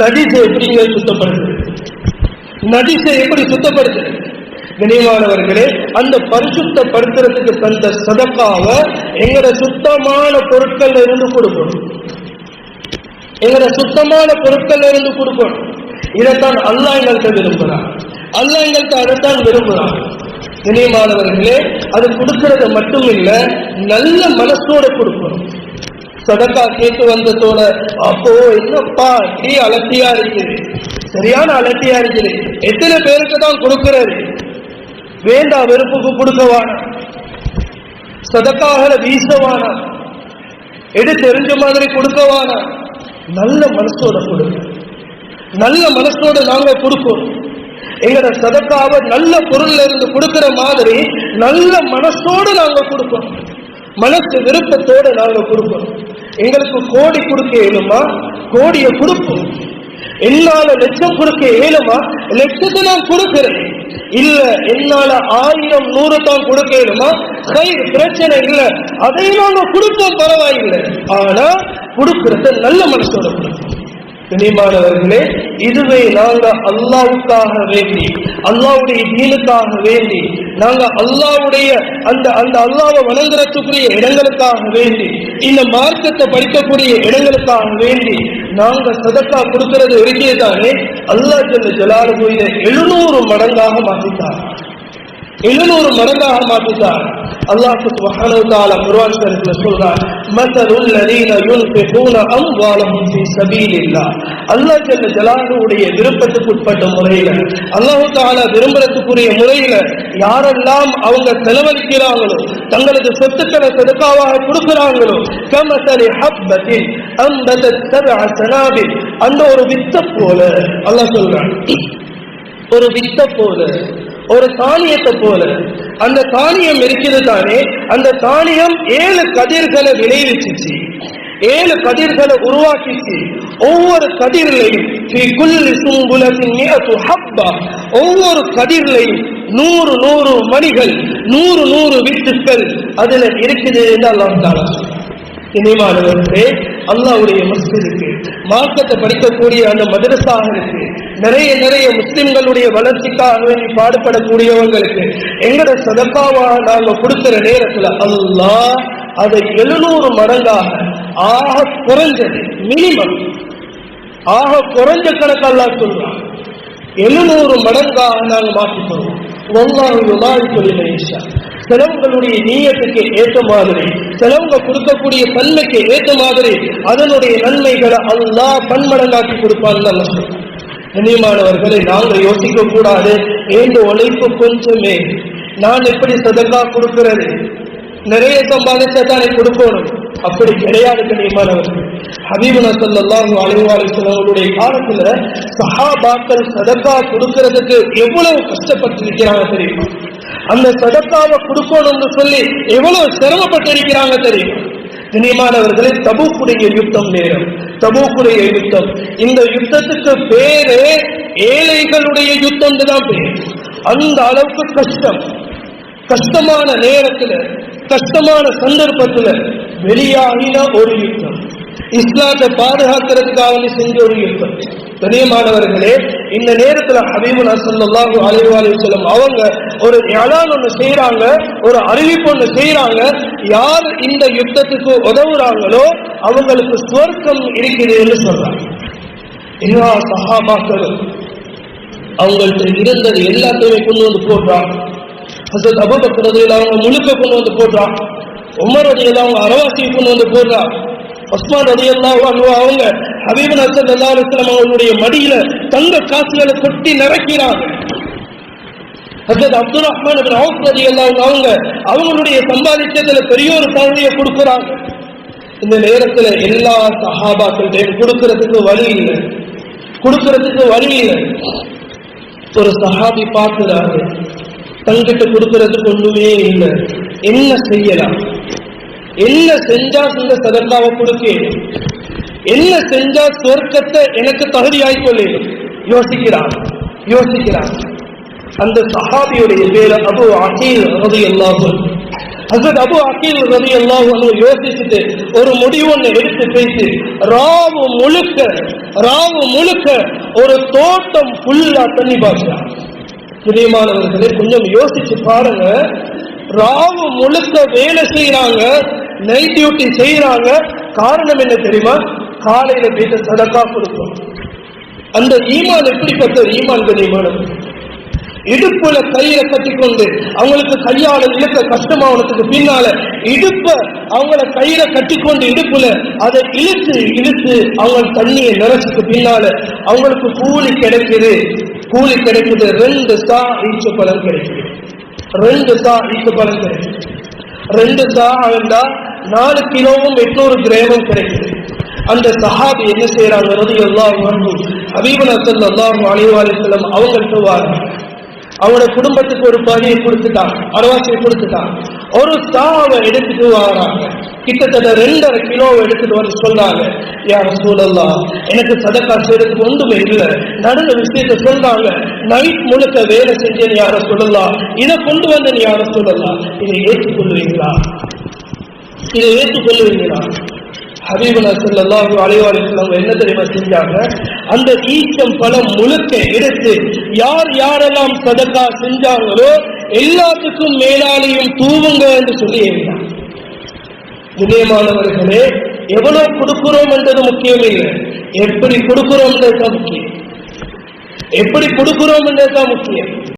நடிசை எப்படிங்க சுத்தப்படுது நடிசை எப்படி சுத்தப்படுது கனியமானவர்களே அந்த பரிசுத்தப்படுத்துறதுக்கு தந்த சதக்காவை எங்கட சுத்தமான பொருட்கள்ல இருந்து கொடுக்கணும். எங்கட சுத்தமான பொருட்கள்ல இருந்து கொடுக்கணும். இதைத்தான் அல்லா எங்கள்கிட்ட விரும்புகிறான். அல்லா எங்கள்கிட்ட அதைத்தான் விரும்புகிறான். இனியமானவர்களே அது கொடுக்கறது மட்டும் இல்ல நல்ல மனசோட கொடுக்கணும். சதக்கா கேட்டு வந்ததோட அப்போ என்னப்பா இப்படி அலட்டியா இருக்குது சரியான அலட்டியா இருக்குது எத்தனை பேருக்கு தான் கொடுக்கிறது? வேண்டா வெறுப்புக்கு கொடுக்கவானா? சதக்காக வீசவானா? எடு தெரிஞ்ச மாதிரி கொடுக்கவானா? நல்ல மனசோட கொடுங்க நல்ல மனசோட நாங்க கொடுப்போம். எங்கட சதக்காவை நல்ல பொருள்ல இருந்து கொடுக்கிற மாதிரி நல்ல மனசோடு நாங்க கொடுப்போம். மனசு விருப்பத்தோடு நாங்க கொடுப்போம். எங்களுக்கு கோடி கொடுக்க இயலுமா கோடியை கொடுப்போம் என்னால லட்சம் கொடுக்க இயலுமா லட்சத்தை நான் கொடுக்கிறேன் இல்ல என்னால ஆயிரம் நூறு தான் கொடுக்க இயலுமா கை பிரச்சனை இல்ல. அதையும் நாங்க கொடுப்போம் பரவாயில்லை. ஆனா கொடுக்கறத நல்ல மனசோட கொடுப்போம் கனிமானவர்களே இதுவே நாங்க அல்லாவுக்காக வேண்டி அல்லாவுடைய தீனுக்காக வேண்டி நாங்க அல்லாவுடைய அந்த அந்த அல்லாவை வணங்குறதுக்குரிய இடங்களுக்காக வேண்டி இந்த மார்க்கத்தை படிக்கக்கூடிய இடங்களுக்காக வேண்டி நாங்க சதக்கா கொடுக்கிறது இருக்கே தானே அல்லா ஜல்ல ஜலாலு எழுநூறு மடங்காக மாற்றித்தார் எழுநூறு மடங்காக மாற்றித்தார் அல்லாஹ் சுப்ஹானஹு தஆலா குர்ஆன் ஷரீஃப்ல சொல்றார் மஸலுல் லதீன யுன்ஃபிகூன அம்வாலஹும் ஃபீ சபீலில்லாஹ். அல்லாஹ் ஜல்ல ஜலாலுடைய விருப்பத்துக்கு உட்பட்ட முறையில அல்லாஹ் தஆலா விரும்புறதுக்குரிய முறையில யாரெல்லாம் அவங்க செலவழிக்கிறாங்களோ தங்களது சொத்துக்களை சதக்காவாக கொடுக்கிறாங்களோ கமசலி ஹப்பத்தின் அம்பதத் சபஅ சனாபில் அந்த ஒரு வித்த போல அல்லாஹ் சொல்றான் ஒரு வித்த போல ஒரு தானியத்தை போல. அந்த தானியம் இருக்கிறது தானே அந்த தானியம் ஏழு கதிர்களை விளைவிச்சிச்சு. ஏழு கதிர்களை உருவாக்கிச்சு. ஒவ்வொரு கதிர்லையும் ஹப்பா. ஒவ்வொரு கதிர்லையும் நூறு நூறு மணிகள் நூறு நூறு வித்துக்கள் அதுல இருக்குது என்று அல்லாம் தாலா இனிமானவர்களே அல்லாவுடைய மஸ்ஜிதுக்கு மார்க்கத்தை படிக்கக்கூடிய அந்த மதரசாகளுக்கு நிறைய நிறைய முஸ்லிம்களுடைய வளர்ச்சிக்காக வேண்டி பாடுபடக்கூடியவங்களுக்கு எங்கட சதப்பாவா நாங்க கொடுக்கிற நேரத்துல அல்லா அதை எழுநூறு மடங்காக ஆக குறைஞ்சது மினிமம் ஆக குறைஞ்ச கணக்கெல்லாம் அல்லாஹ் சொல்றான். எழுநூறு மடங்காக நாங்கள் மாற்றிக் கொள்வோம் ஒல்லாஹு சொல்லி செலவுகளுடைய நீயத்துக்கு ஏற்ற மாதிரி செலவுங்க கொடுக்கக்கூடிய தன்மைக்கு ஏற்ற மாதிரி அதனுடைய நன்மைகளை அல்லா பன்மடங்காக்கி கொடுப்பான்னு அல்ல சொல்றான். கண்ணியமானவர்களை யோசிக்க கூடாது. ஏந்த உழைப்பு கொஞ்சமே. நான் எப்படி சதக்கா கொடுக்கிறது? நிறைய சம்பாதிச்சா தானே கொடுக்கணும். அப்படி கிடையாது கண்ணியமானவர்கள் ஹபீபுனா ஸல்லல்லாஹு அலைஹி காலத்துல சஹாபாக்கள் சதக்கா கொடுக்கிறதுக்கு எவ்வளவு கஷ்டப்பட்டு இருக்கிறாங்க தெரியுமா? அந்த சதக்காவை கொடுக்கணும்னு சொல்லி எவ்வளவு சிரமப்பட்டிருக்கிறாங்க தெரியும்? தெரியுமா கண்ணியமானவர்களே தபூக்குடைய யுத்தம் நேரம். தபூக்குடைய யுத்தம். இந்த யுத்தத்துக்கு பேரே ஏழைகளுடைய யுத்தம் தான் பேர். அந்த அளவுக்கு கஷ்டம். கஷ்டமான நேரத்துல கஷ்டமான சந்தர்ப்பத்துல வெளியாகின ஒரு யுத்தம். இஸ்லாத்தை பாதுகாக்கிறதுக்காக செஞ்ச ஒரு யுத்தம். கண்ணியமானவர்களே இந்த நேரத்துல ஹபீபுல்லா ஸல்லல்லாஹு அலைஹி சொல்லும் அவங்க ஒரு இலான் ஒன்று செய்யறாங்க ஒரு அறிவிப்பு ஒன்று செய்யறாங்க யார் இந்த யுத்தத்துக்கு உதவுறாங்களோ அவங்களுக்கு சுவர்க்கம் இருக்குதுன்னு சொல்றாங்க. எல்லா சஹாபாக்களும் அவங்கள்ட்ட இருந்தது எல்லாத்தையுமே கொண்டு வந்து போடுறான் ஹசரத் அபூபக்கர் அவங்க முழுக்க கொண்டு வந்து போடுறான் உமர் அவங்க அரவாசியை கொண்டு வந்து போடுறான் உஸ்மான் அதி அல்லாஹ் அவங்க ஹபீபன் அசன் அல்லா அலுவலம் அவங்களுடைய மடியில தங்க காசுகளை கொட்டி நிரக்கிறாங்க ஹசரத் அப்துல் ரஹ்மான் இப்னு அதி ரலியல்லாஹு அவங்க அவங்களுடைய சம்பாதிச்சதுல பெரிய ஒரு பகுதியை கொடுக்குறாங்க. இந்த நேரத்துல எல்லா சஹாபாக்கள்கிட்டையும் கொடுக்கறதுக்கு வழி இல்லை. கொடுக்கறதுக்கு வழி இல்லை. ஒரு சஹாபி பார்க்கிறாங்க தங்கிட்ட கொடுக்கறதுக்கு ஒண்ணுமே இல்லை. என்ன செய்யலாம்? என்ன செஞ்சா இந்த சதக்காவை கொடுக்க? என்ன செஞ்சா சொர்க்கத்தை எனக்கு தகுதியாய் யோசிக்கிறான் யோசிக்கிறான். அந்த சஹாபியுடைய பேர் அபு அகீல் ரவி அல்லாஹு ஹசரத் அபு அகீல் ரவி எல்லாம் யோசிச்சுட்டு ஒரு முடிவு ஒன்று எடுத்து பேசி ராவு முழுக்க ராவு முழுக்க ஒரு தோட்டம் ஃபுல்லா தண்ணி பாய்ச்சான். பிரியமானவர்களே கொஞ்சம் யோசிச்சு பாருங்க. ராவு முழுக்க வேலை செய்யறாங்க நைட் டியூட்டி செய்யறாங்க காரணம் என்ன தெரியுமா? காலையில போயிட்டு சதக்கா கொடுக்கும் அந்த ஈமான் எப்படிப்பட்ட ஈமான் கனிமானது இடுப்புல கையில கட்டிக்கொண்டு அவங்களுக்கு கையால இழுக்க கஷ்டமானதுக்கு பின்னால இடுப்ப அவங்கள கையில கட்டிக்கொண்டு இடுப்புல அதை இழுத்து இழுத்து அவங்க தண்ணியை நிறைச்சதுக்கு பின்னால அவங்களுக்கு கூலி கிடைக்குது. கூலி கிடைக்குது. ரெண்டு சா ஈச்ச பலன் கிடைக்குது. ரெண்டு சா ஈச்ச பலன் கிடைக்குது. ரெண்டு சா இருந்தா நாலு கிலோவும் எட்நூறு கிராமும் கிடைக்குது. அந்த சஹாபி என்ன செய்யறாங்க ரதி எல்லாம் ஹபீபன் அசல் அல்லாஹ் அலிவாலிசல்லம் அவங்கள்ட்ட வாங்க. அவங்களோட குடும்பத்துக்கு ஒரு பணியை கொடுத்துட்டான் அரவாசியை கொடுத்துட்டான். ஒரு சாவை எடுத்துட்டு வராங்க. கிட்டத்தட்ட ரெண்டரை கிலோவை எடுத்துட்டு வந்து சொல்றாங்க யார் சூழல்லாம் எனக்கு சதக்கா செய்யறதுக்கு ஒன்றுமே இல்லை. நடந்த விஷயத்த சொல்றாங்க நைட் முழுக்க வேலை செஞ்சேன்னு யார சொல்லலாம் இதை கொண்டு வந்தேன் யார சொல்லலாம் இதை ஏற்றுக்கொள்வீங்களா? இதை ஏற்றுக்கொள்வீங்களா ஹபீபுல்லா ஸல்லல்லாஹு அலைஹி வஸல்லம் என்ன தெரியுமா செஞ்சாங்க? அந்த ஈச்சம் பழம் முழுக்க எடுத்து யார் யாரெல்லாம் சதக்கா செஞ்சாங்களோ எல்லாத்துக்கும் மேலாலையும் தூவுங்க என்று சொல்லி எழுதினார் விஜயமானவர்களே எவ்வளவு கொடுக்கிறோம் என்றது முக்கியம் இல்லை. எப்படி கொடுக்கிறோம் என்றதுதான் முக்கியம். எப்படி கொடுக்கிறோம் என்றதுதான் முக்கியம்.